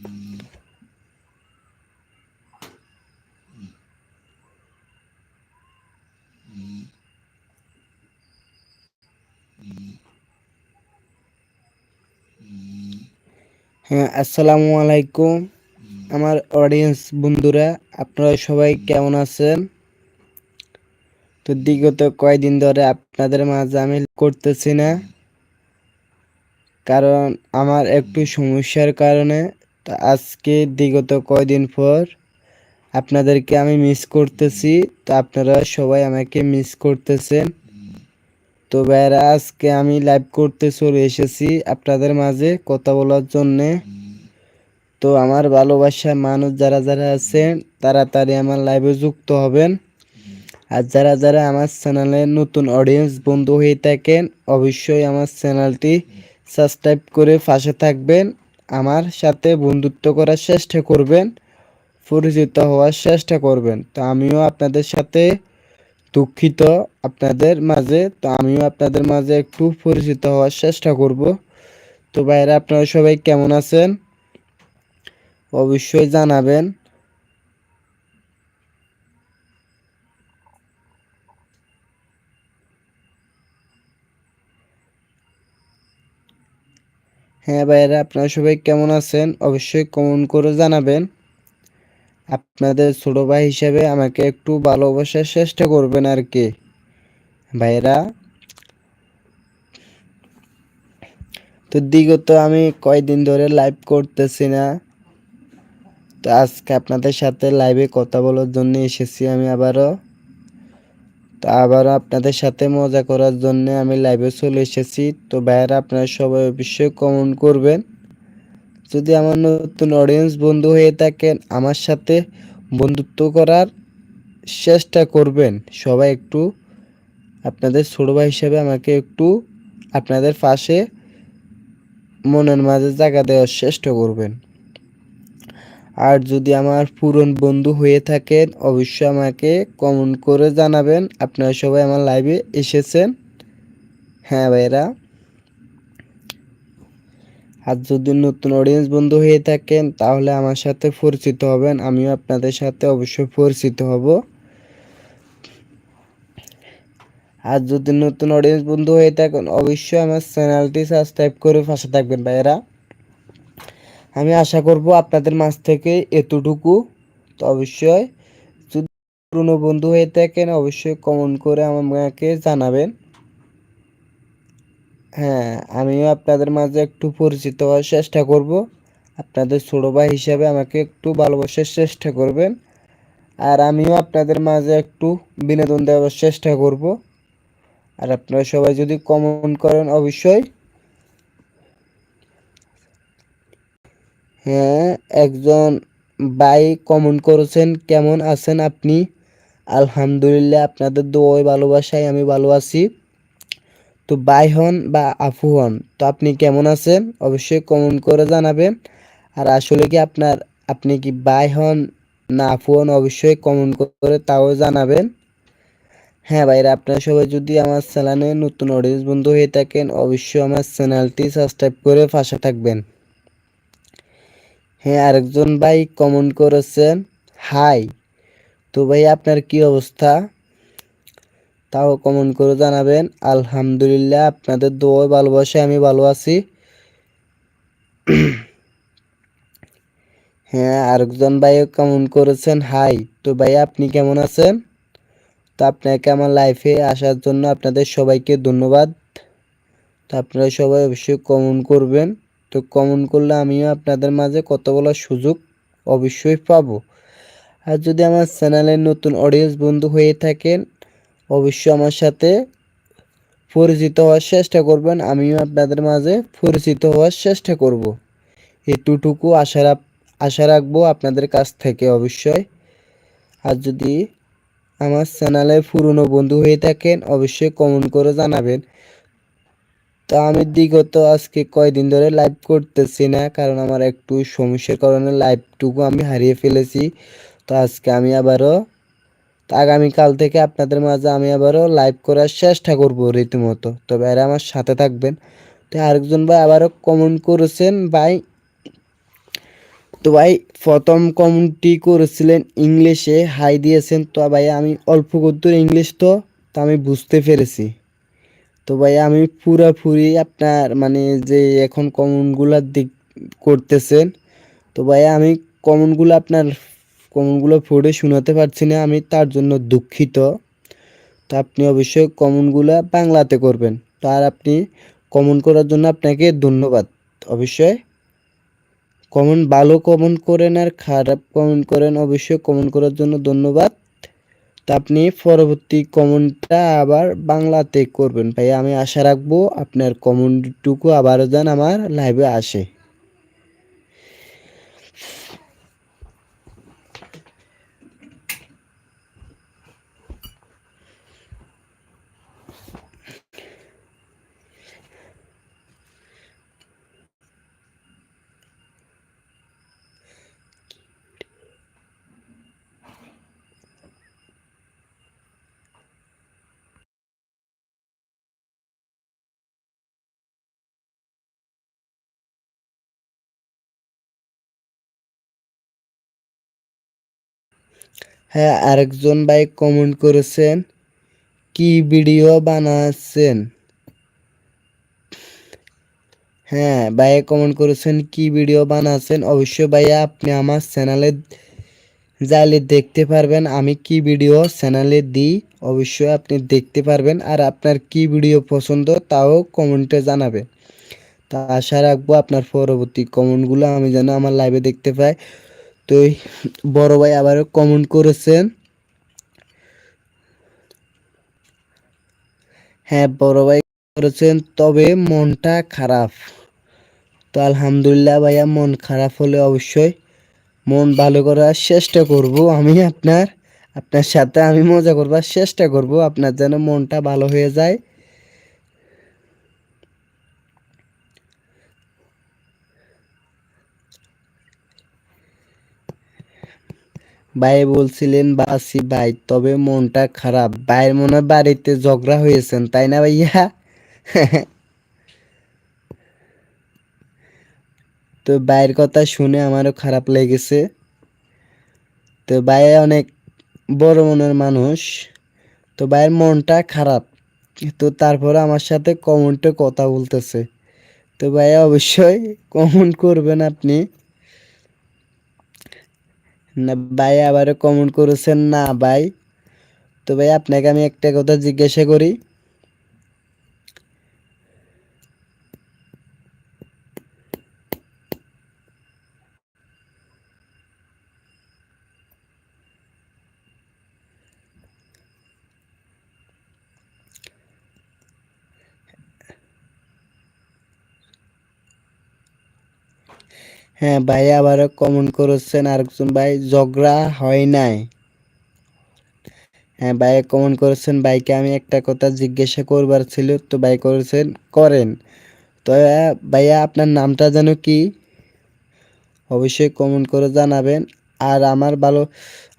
হ্যাঁ আসসালামু আলাইকুম। আমার অডিয়েন্স বন্ধুরা, আপনারা সবাই কেমন আছেন? তো বিগত কয়দিন ধরে আপনাদের মাঝে আমি করতেছি না। কারণ আমার একটু সমস্যার কারণে তো আজকে বিগত কয়দিন পর আপনাদেরকে আমি মিস করতেছি, তো আপনারা সবাই আমাকে মিস করতেছেন। তো ভাইরা আজকে আমি লাইভ করতে চলে এসেছি আপনাদের মাঝে কথা বলার জন্যে। তো আমার ভালোবাসা মানুষ যারা যারা আছেন তাড়াতাড়ি আমার লাইভে যুক্ত হবেন। আর যারা যারা আমার চ্যানেলে নতুন অডিয়েন্স বন্ধু হয়ে থাকেন, অবশ্যই আমার চ্যানেলটি সাবস্ক্রাইব করে পাশে থাকবেন। আমার সাথে বন্ধুত্ব করার চেষ্টা করবেন, পরিচিত হওয়ার চেষ্টা করবেন। তো আমিও আপনাদের সাথে দুঃখিত আপনাদের মাঝে, তো আমিও আপনাদের মাঝে একটু পরিচিত হওয়ার চেষ্টা করব। তো বাইরে আপনারা সবাই কেমন আছেন? অবশ্যই জানাবেন। হ্যাঁ ভাইয়েরা, আপনারা সবাই কেমন আছেন? অবশ্যই কমেন্ট করে জানাবেন। আপনাদের ছোট ভাই হিসেবে আমাকে একটু ভালোবাসার চেষ্টা করবেন আর কি। ভাইরা তো দিগত আমি কয়দিন ধরে লাইভ করতেছি না। তো আজকে আপনাদের সাথে লাইভে কথা বলার জন্য এসেছি আমি আবারও। তো আবার আপনাদের সাথে মজা করার জন্য আমি লাইভে চলে এসেছি। তো ভাইয়েরা, আপনারা সবাই অবশ্যই কমেন্ট করবেন। যদি আমার নতুন অডিয়েন্স বন্ধু হয়ে থাকেন, আমার সাথে বন্ধুত্ব করার চেষ্টা করবেন। সবাই একটু আপনাদের ছোটো ভাই হিসেবে আমাকে একটু আপনাদের পাশে মনের মাঝে জায়গা দেওয়ার চেষ্টা করবেন। আর যদি আমার পুরন বন্ধু হয়ে থাকেন, অবশ্যই আমাকে কমেন্ট করে জানাবেন। আপনারা সবাই আমার লাইভে এসেছেন। হ্যাঁ ভাইরা আর যদি নতুন অডিয়েন্স বন্ধু হয়ে থাকেন, তাহলে আমার সাথে পরিচিত হবেন। আমিও আপনাদের সাথে অবশ্যই পরিচিত হব। আর যদি নতুন অডিয়েন্স বন্ধু হয়ে থাকেন, অবশ্যই আমার চ্যানেলটি সাবস্ক্রাইব করে পাশে থাকবেন ভাইয়েরা। আমি আশা করব আপনাদের মাঝ থেকে এতটুকু। তো অবশ্যই যদি পুরনো বন্ধু হয়ে থাকেন, অবশ্যই কমেন্ট করে আমাকে জানাবেন। হ্যাঁ আমিও আপনাদের মাঝে একটু পরিচিত হওয়ার চেষ্টা করব। আপনাদের ছোটো ভাই হিসাবে আমাকে একটু ভালোবাসার চেষ্টা করবেন। আর আমিও আপনাদের মাঝে একটু বিনোদন দেওয়ার চেষ্টা করব। আর আপনারা সবাই যদি কমেন্ট করেন, অবশ্যই হ্যাঁ একজন ভাই কমেন্ট করেছেন, কেমন আছেন আপনি? আলহামদুলিল্লাহ, আপনাদের দোয় ভালোবাসায় আমি ভালো আছি। তো বাই হন বা আফু হন, তো আপনি কেমন আছেন? অবশ্যই কমেন্ট করে জানাবেন। আর আসলে কি আপনার, আপনি কি বাই হন না আফু হন, অবশ্যই কমেন্ট করে তাও জানাবেন। হ্যাঁ ভাইরা, আপনারা সবাই যদি আমার চ্যানেলে নতুন অডিয়েন্স বন্ধু হয়ে থাকেন, অবশ্যই আমার চ্যানেলটি সাবস্ক্রাইব করে পাশে থাকবেন। হ্যাঁ আরেকজন ভাই কমেন্ট করেছেন, হাই, তো ভাই আপনার কি অবস্থা? তাও কমেন্ট করে জানাবেন, আলহামদুলিল্লাহ, আপনাদের দোয় ভালোবাসে আমি ভালো আছি। হ্যাঁ আরেকজন ভাই কমেন্ট করেছেন, হাই, তো ভাই আপনি কেমন আছেন? তো আপনাকে আমার লাইফে আসার জন্য আপনাদের সবাইকে ধন্যবাদ। তো আপনারা সবাই অবশ্যই কমেন্ট করবেন। তো কমেন্ট করলে আমিও আপনাদের মাঝে কত বলার সুযোগ অবশ্যই পাবো। আর যদি আমার চ্যানেলের নতুন অডিয়েন্স বন্ধু হয়ে থাকেন, অবশ্যই আমার সাথে পরিচিত হওয়ার চেষ্টা করবেন। আমিও আপনাদের মাঝে পরিচিত হওয়ার চেষ্টা করব। এটুটুকু আশা আশা রাখব আপনাদের কাছ থেকে অবশ্যই। আর যদি আমার চ্যানেলে পুরনো বন্ধু হয়ে থাকেন, অবশ্যই কমেন্ট করে জানাবেন। তো আমি বিগত আজকে কয়দিন ধরে লাইভ করতেছি না, কারণ আমার একটু সমস্যার কারণে লাইভটুকু আমি হারিয়ে ফেলেছি। তো আজকে আমি আবারও আগামীকাল থেকে আপনাদের মাঝে আমি আবারও লাইভ করার চেষ্টা করব রীতিমতো। তবে এরা আমার সাথে থাকবেন। তো আরেকজন ভাই আবারও কমেন্ট করেছেন, ভাই। তো ভাই, প্রথম কমেন্টটি করেছিলেন ইংলিশে হাই দিয়েছেন। তো ভাই, আমি অল্প কদ্দুর ইংলিশ তো, তা আমি বুঝতে পেরেছি। তো ভাই, আমি পুরাপুরি আপনার মানে যে এখন কমেন্টগুলো দিক করতেছেন, তো ভাই, আমি কমেন্টগুলো আপনার কমেন্টগুলো পড়ে শোনাতে পারছি না, আমি তার জন্য দুঃখিত। তো আপনি অবশ্যই কমেন্টগুলো বাংলাতে করবেন, তো আর আপনি কমন করার জন্য আপনাকে ধন্যবাদ। অবশ্যই কমেন্ট ভালো কমেন্ট করেন আর খারাপ কমেন্ট করেন, অবশ্যই কমেন্ট করার জন্য ধন্যবাদ। তা আপনি পরবর্তী কমেন্টটা আবার বাংলাতে করবেন। ভাই আমি আশা রাখব আপনার কমেন্টটুকু আবারও যেন আমার লাইভে আসে। হ্যাঁ আরেকজন ভাই কমেন্ট করেছেন, কি ভিডিও বানাচ্ছেন? হ্যাঁ ভাইয়া কমেন্ট করেছেন, কি ভিডিও বানাচ্ছেন? অবশ্যই ভাইয়া আপনি আমার চ্যানেলে যাইলে দেখতে পারবেন, আমি কি ভিডিও চ্যানেলে দিই, অবশ্যই আপনি দেখতে পারবেন, আর আপনার কি ভিডিও পছন্দ তাও কমেন্টে জানাবেন। তা আশা রাখব আপনার পরবর্তী কমেন্টগুলো আমি যেন আমার লাইভে দেখতে পাই। তো বড় ভাই আবারও কমেন্ট করেছেন। হ্যাঁ বড় ভাই করেছেন, তবে মনটা খারাপ। তো আলহামদুলিল্লাহ ভাইয়া, মন খারাপ হলে অবশ্যই মন ভালো করার চেষ্টা করব। আমি আপনার আপনার সাথে আমি মজা করবার চেষ্টা করব। আপনার যেন মনটা ভালো হয়ে যায়। ভাই বলছিলেন, বাসি ভাই, তবে মনটা খারাপ। ভাইয়ের মনে বাড়িতে ঝগড়া হয়েছেন, তাই না ভাইয়া? তো ভাইয়ের কথা শুনে আমারও খারাপ লেগেছে। তো ভাই অনেক বড় মনের মানুষ। তো ভাইয়ের মনটা খারাপ। তো তারপরে আমার সাথে কমেন্টে কথা বলতেছে। তো ভাই অবশ্যই কমেন্ট করবেন আপনি। না ভাই আবারও কমেন্ট করেছেন না ভাই। তো ভাই, আপনাকে আমি একটা কথা জিজ্ঞাসা করি। হ্যাঁ ভাই আবারও কমেন্ট করেছেন আরেকজন ভাই, ঝগড়া হয় নাই। হ্যাঁ ভাই কমেন্ট করেছেন, ভাইকে আমি একটা কথা জিজ্ঞাসা করবার ছিল, তো ভাই করেছেন, করেন। তো ভাইয়া আপনার নামটা যেন কি? অবশ্যই কমেন্ট করে জানাবেন। আর আমার ভালো,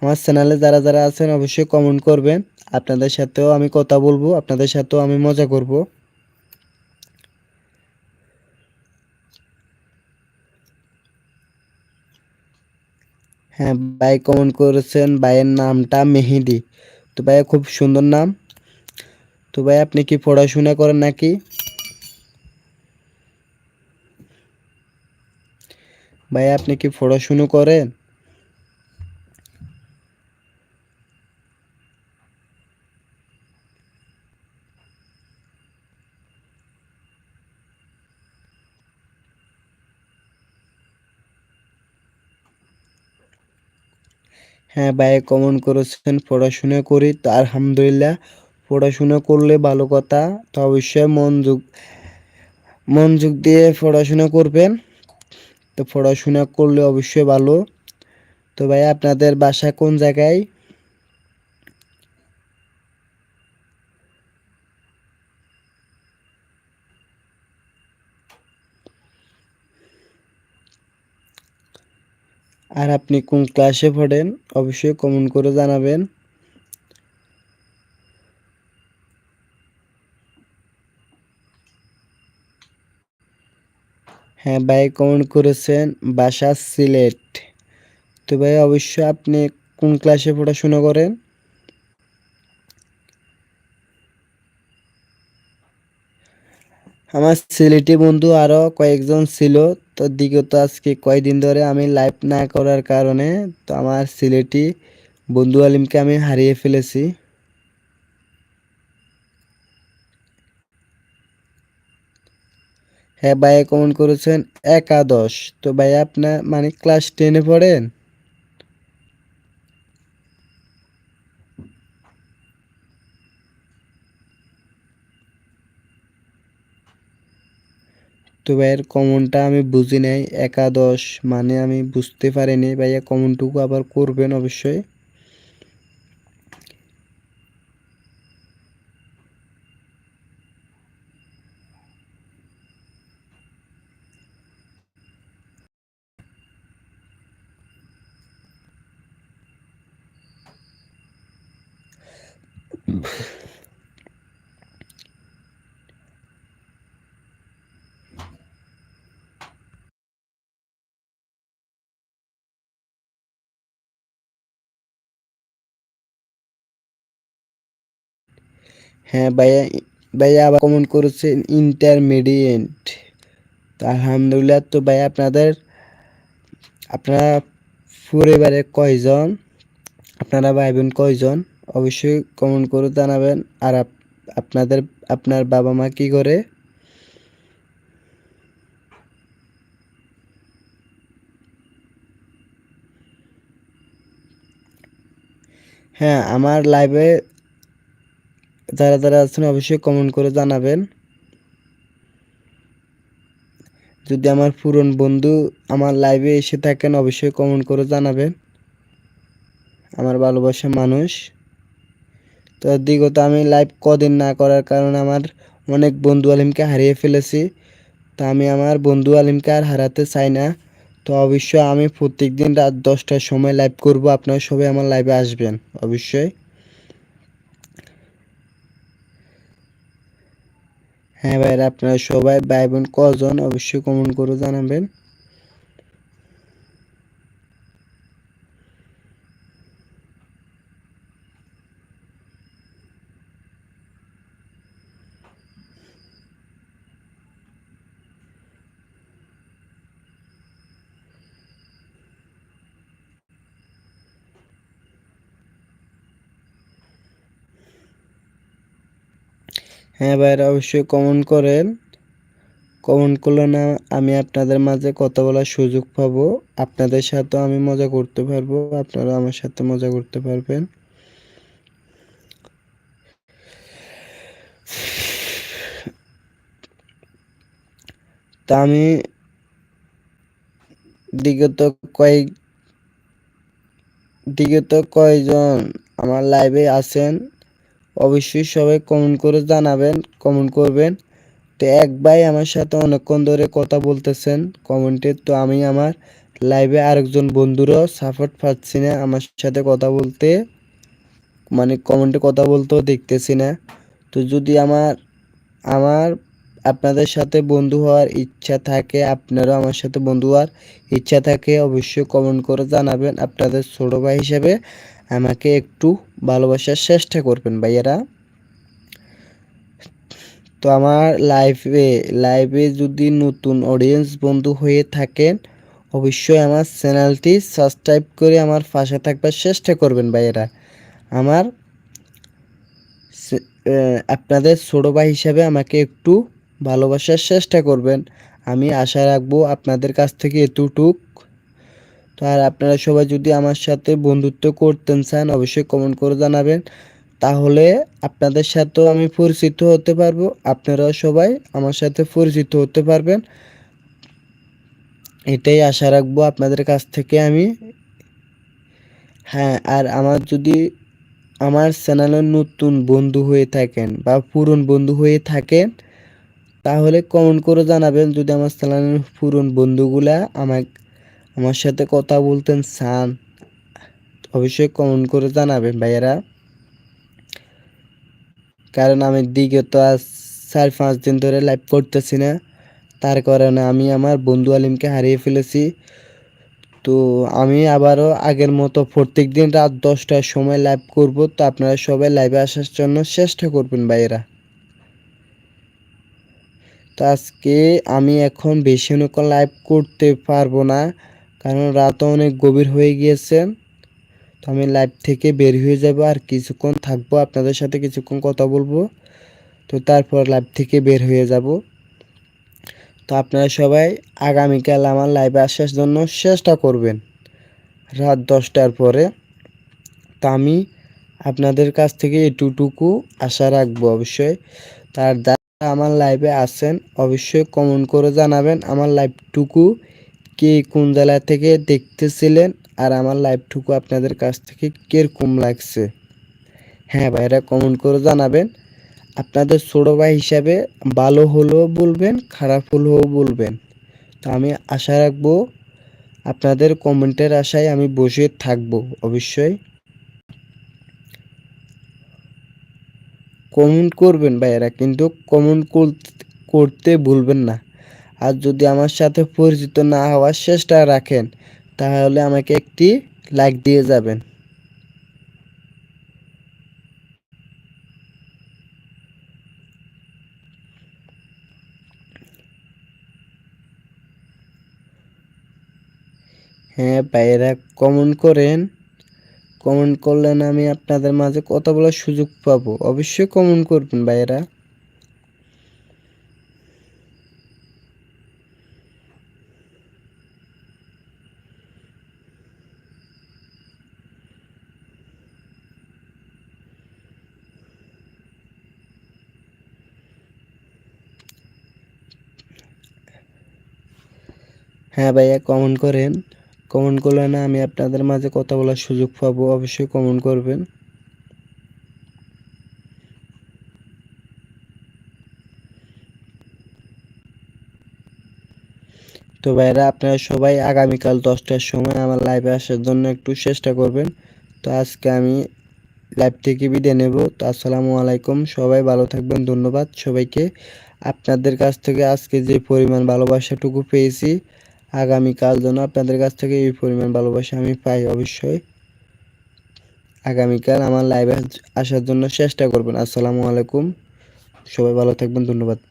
আমার চ্যানেলে যারা যারা আছেন, অবশ্যই কমেন্ট করবেন। আপনাদের সাথেও আমি কথা বলব, আপনাদের সাথেও আমি মজা করব। হ্যাঁ ভাই কমেন্ট করেছেন, ভাইয়ের নামটা মেহেদি। তো ভাইয়া খুব সুন্দর নাম। তো ভাই, আপনি কি পড়াশোনা করেন নাকি? ভাই আপনি কি পড়াশুনো করেন? হ্যাঁ ভাই কমন করেছেন, পড়াশোনা করি, তো আলহামদুলিল্লাহ, পড়াশোনা করলে ভালো কথা, তো অবশ্যই মনযোগ মনযোগ দিয়ে পড়াশোনা করবেন, তো পড়াশোনা করলে অবশ্যই ভালো, তো ভাই, আপনাদের বাসা কোন জায়গায়? আর আপনি কোন ক্লাসে পড়েন, অবশ্যই কমেন্ট করে জানাবেন। হ্যাঁ ভাই কমেন্ট করেছেন বাসা সিলেট। তো ভাই, অবশ্যই আপনি কোন ক্লাসে পড়াশোনা করেন? আমার সিলেটি বন্ধু আরও কয়েকজন ছিল। তো দিগত আজকে কয়েকদিন ধরে আমি লাইভ না করার কারণে তো আমার সিলেটি বন্ধু আলিমকে আমি হারিয়ে ফেলেছি। হ্যাঁ ভাইয়া কমেন্ট করেছেন, একাদশ। তো ভাইয়া, আপনার মানে ক্লাস টেনে পড়েন? তো ভাইয়ের কমনটা আমি বুঝি নাই, একাদশ মানে আমি বুঝতে পারিনি। ভাইয়া, কমনটুকু আবার করবেন অবশ্যই। হ্যাঁ ভাইয়া ভাইয়া আবার কমেন্ট করেছেন ইন্টারমিডিয়েট তো আলহামদুলিল্লাহ তো ভাইয়া আপনাদের, আপনারা পরিবারে কয়জন, আপনারা ভাই বোন কয়জন, অবশ্যই কমেন্ট করে জানাবেন। আর আপনাদের, আপনার বাবা মা কি করে? হ্যাঁ আমার লাইভে যারা যারা আছেন অবশ্যই কমেন্ট করে জানাবেন। যদি আমার পুরন বন্ধু আমার লাইভে এসে থাকেন, অবশ্যই কমেন্ট করে জানাবেন। আমার ভালোবাসা মানুষ। তো দিগত আমি লাইভ কদিন না করার কারণে আমার অনেক বন্ধু আলিমকে হারিয়ে ফেলেছি। তো আমি আমার বন্ধু আলিমকে আর হারাতে চাই না। তো অবশ্যই আমি প্রত্যেক দিন রাত দশটার সময় লাইভ করব। আপনারা সবাই আমার লাইভে আসবেন, অবশ্যই। হ্যাঁ ভাইরা আপনারা সবাই ভাই বোন কজন অবশ্যই কমেন্ট করে জানাবেন। হ্যাঁ ভাইরা, অবশ্যই কমেন্ট করেন। কমেন্ট করলে না আমি আপনাদের মাঝে কথা বলার সুযোগ পাবো। আপনাদের সাথেও আমি মজা করতে পারব আপনারা আমার সাথে মজা করতে পারবেন। তা আমি বিগত কয়েক, বিগত কয়েকজন আমার লাইভে আছেন। অবশ্যই সবাই কমেন্ট করে জানাবেন কমেন্ট করবেন। তো এক ভাই আমার সাথে অনেকক্ষণ ধরে কথা বলতেছেন কমেন্টে তো আমি আমার লাইভে আরেকজন বন্ধুরও সাপোর্ট পাচ্ছি না আমার সাথে কথা বলতে। মানে কমেন্টে কথা বলতেও দেখতেছি না। তো যদি আমার আমার আপনাদের সাথে বন্ধু হওয়ার ইচ্ছা থাকে, আপনারও আমার সাথে বন্ধু হওয়ার ইচ্ছা থাকে, অবশ্যই কমেন্ট করে জানাবেন আপনাদের ছোটো ভাই হিসেবে। আমাকে একটু ভালোবাসার চেষ্টা করবেন, ভাইয়ারা। তো আমার লাইভে লাইভে যদি নতুন অডিয়েন্স বন্ধু হয়ে থাকেন, অবশ্যই আমার চ্যানেলটি সাবস্ক্রাইব করে আমার পাশে থাকবার চেষ্টা করবেন, ভাইয়েরা। আমার আপনাদের ছোটো ভাই হিসাবে আমাকে একটু ভালোবাসার চেষ্টা করবেন। আমি আশা রাখব আপনাদের কাছ থেকে এতটুক। আর আপনারা সবাই যদি আমার সাথে বন্ধুত্ব করতেন চান অবশ্যই কমেন্ট করে জানাবেন। তাহলে আপনাদের সাথেও আমি পরিচিত হতে পারব। আপনারাও সবাই আমার সাথে পরিচিত হতে পারবেন। এটাই আশা রাখব আপনাদের কাছ থেকে আমি। হ্যাঁ আর আমার যদি আমার চ্যানেলের নতুন বন্ধু হয়ে থাকেন বা পুরন বন্ধু হয়ে থাকেন, তাহলে কমেন্ট করে জানাবেন। যদি আমার চ্যানেলের পুরন বন্ধুগুলা আমার আমার সাথে কথা বলতেন চান অবশ্যই কমেন্ট করে জানাবেন, ভাইয়েরা। কারণ আমি দিকে তো আজ চার, পাঁচ দিন ধরে লাইভ করতেছি না। তার কারণে আমি আমার বন্ধু আলিমকে হারিয়ে ফেলেছি। তো আমি আবারও আগের মতো প্রত্যেক দিন রাত দশটার সময় লাইভ করব। তো আপনারা সবাই লাইভে আসার জন্য চেষ্টা করবেন, ভাইয়েরা। তো আজকে আমি এখন বেশি লাইভ করতে পারব না। কারণ রাতও অনেক গভীর হয়ে গিয়েছে, তো আমি লাইভ থেকে বের হয়ে যাব আর কিছুক্ষণ থাকব আপনাদের সাথে, কিছুক্ষণ কথা বলব। তো তারপর লাইভ থেকে বের হয়ে যাব। তো আপনারা সবাই আগামীকাল আমার লাইভে আসার জন্য চেষ্টা করবেন রাত দশটার পরে। তো আমি আপনাদের কাছ থেকে এটুটুকু আশা রাখব অবশ্যই। তার যারা আমার লাইভে আসেন অবশ্যই কমেন্ট করে জানাবেন আমার লাইভটুকু কে কোন জেলা থেকে দেখতেছিলেন আর আমার লাইভটুকু আপনাদের কাছ থেকে কীরকম লাগছে? হ্যাঁ ভাইরা কমেন্ট করে জানাবেন। আপনাদের ছোটো ভাই হিসাবে ভালো হলেও বলবেন, খারাপ হলেও বলবেন। তো আমি আশা রাখব আপনাদের কমেন্টের আশায় আমি বসে থাকব, অবশ্যই। কমেন্ট করবেন ভাইয়েরা, কিন্তু কমেন্ট করতে ভুলবেন না। আর যদি আমার সাথে পরিচিত না হওয়ার চেষ্টা রাখেন, তাহলে আমাকে একটি লাইক দিয়ে যাবেন। হ্যাঁ ভাইয়েরা কমেন্ট করেন। কমেন্ট করলেন আমি আপনাদের মাঝে কথা বলার সুযোগ পাবো। অবশ্যই কমেন্ট করবেন ভাইয়েরা। হ্যাঁ ভাইয়া কমেন্ট করেন। কমেন্ট করলে না আমি আপনাদের মাঝে কথা বলার সুযোগ পাবো, অবশ্যই কমেন্ট করবেন। তো ভাইরা, আপনারা সবাই আগামীকাল দশটার সময় আমার লাইভে আসার জন্য একটু চেষ্টা করবেন। তো আজকে আমি লাইভ থেকে বিদায় নেব। তো আসসালামু আলাইকুম, সবাই ভালো থাকবেন, ধন্যবাদ সবাইকে। আপনাদের কাছ থেকে আজকে যে পরিমাণ ভালোবাসাটুকু পেয়েছি আগামীকাল যেন আপনাদের কাছ থেকে এই পরিমাণ ভালোবাসা আমি পাই, অবশ্যই। আগামীকাল আমার লাইভে আসার জন্য চেষ্টা করবেন। আসসালামু আলাইকুম। সবাই ভালো থাকবেন, ধন্যবাদ।